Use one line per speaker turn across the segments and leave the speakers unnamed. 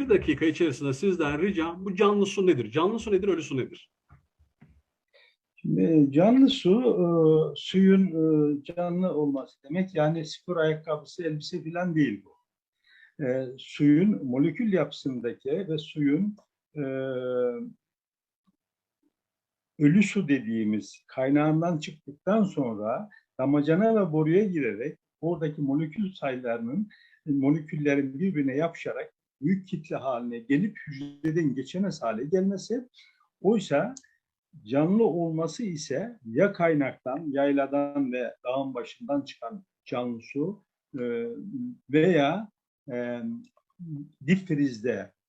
bir dakika içerisinde sizden ricam bu canlı su nedir? Canlı su nedir, ölü su nedir?
Şimdi canlı su, e, suyun e, canlı olması demek. Yani spor ayakkabısı, elbise falan değil bu. E, suyun molekül yapısındaki ve suyun e, ölü su dediğimiz kaynağından çıktıktan sonra damacana ve boruya girerek oradaki molekül sayılarının moleküllerin birbirine yapışarak büyük kitle haline gelip hücreden geçemez hale gelmesi. Oysa canlı olması ise ya kaynaktan, yayladan ve dağın başından çıkan canlı su e, veya e,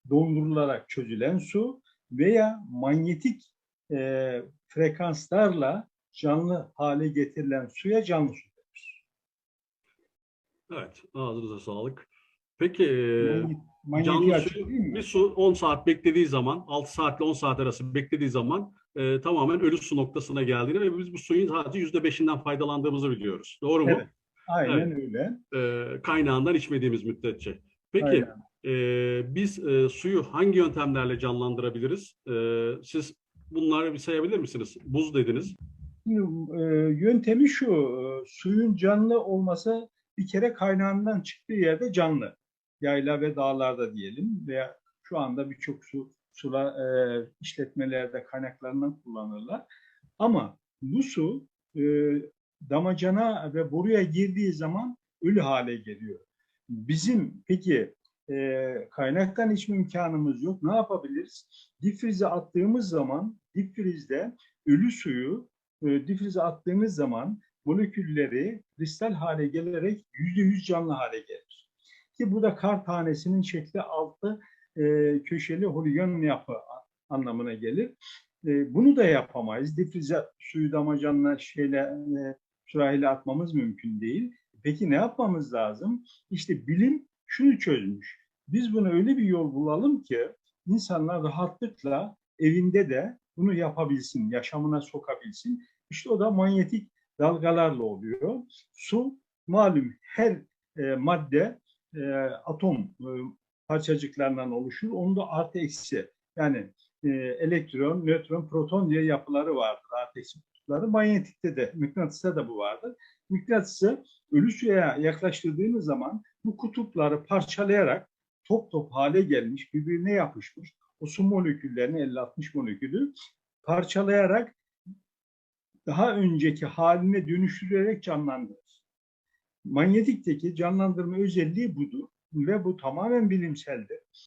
dondurularak çözülen su veya manyetik e, frekanslarla canlı hale getirilen suya canlı su denir.
Evet, ağzınıza sağlık. Peki, e,
manyetiği
canlı
açık
su,
değil mi?
bir su 10 saat beklediği zaman, 6 saatle 10 saat arası beklediği zaman e, tamamen ölü su noktasına geldiğini ve biz bu suyun sadece %5'inden faydalandığımızı biliyoruz. Doğru mu?
Evet. Aynen öyle.
E, kaynağından içmediğimiz müddetçe. Peki,
Aynen.
e, biz e, suyu hangi yöntemlerle canlandırabiliriz? E, siz bunları bir sayabilir misiniz? Buz dediniz.
Şimdi, e, yöntemi şu, e, suyun canlı olması bir kere kaynağından çıktığı yerde canlı. Yayla ve dağlarda diyelim veya şu anda birçok su sula e, işletmelerde kaynaklarından kullanırlar. Ama bu su e, damacana ve boruya girdiği zaman ölü hale geliyor. Bizim peki e, kaynaktan içme imkanımız yok. Ne yapabiliriz? Difrize attığımız zaman difrizde ölü suyu e, difrize attığınız zaman molekülleri kristal hale gelerek yüzde yüz canlı hale gelir. Ki bu da kar tanesinin şekli altı e, köşeli holigon yapı anlamına gelir. E, bunu da yapamayız. Difrize suyu damacanla şeyle e, sürahiyle atmamız mümkün değil. Peki ne yapmamız lazım? İşte bilim şunu çözmüş. Biz bunu öyle bir yol bulalım ki insanlar rahatlıkla evinde de bunu yapabilsin, yaşamına sokabilsin. İşte o da manyetik dalgalarla oluyor. Su malum her e, madde e, atom e, parçacıklarından oluşur. Onun da artı eksi yani e, elektron, nötron, proton diye yapıları vardır. Artı eksi kutupları. Manyetikte de, mıknatısta da bu vardır. Mıknatısı ölü suya yaklaştırdığınız zaman bu kutupları parçalayarak top top hale gelmiş, birbirine yapışmış o su moleküllerini 50-60 molekülü parçalayarak daha önceki haline dönüştürerek canlandırır. Manyetikteki canlandırma özelliği budur ve bu tamamen bilimseldir.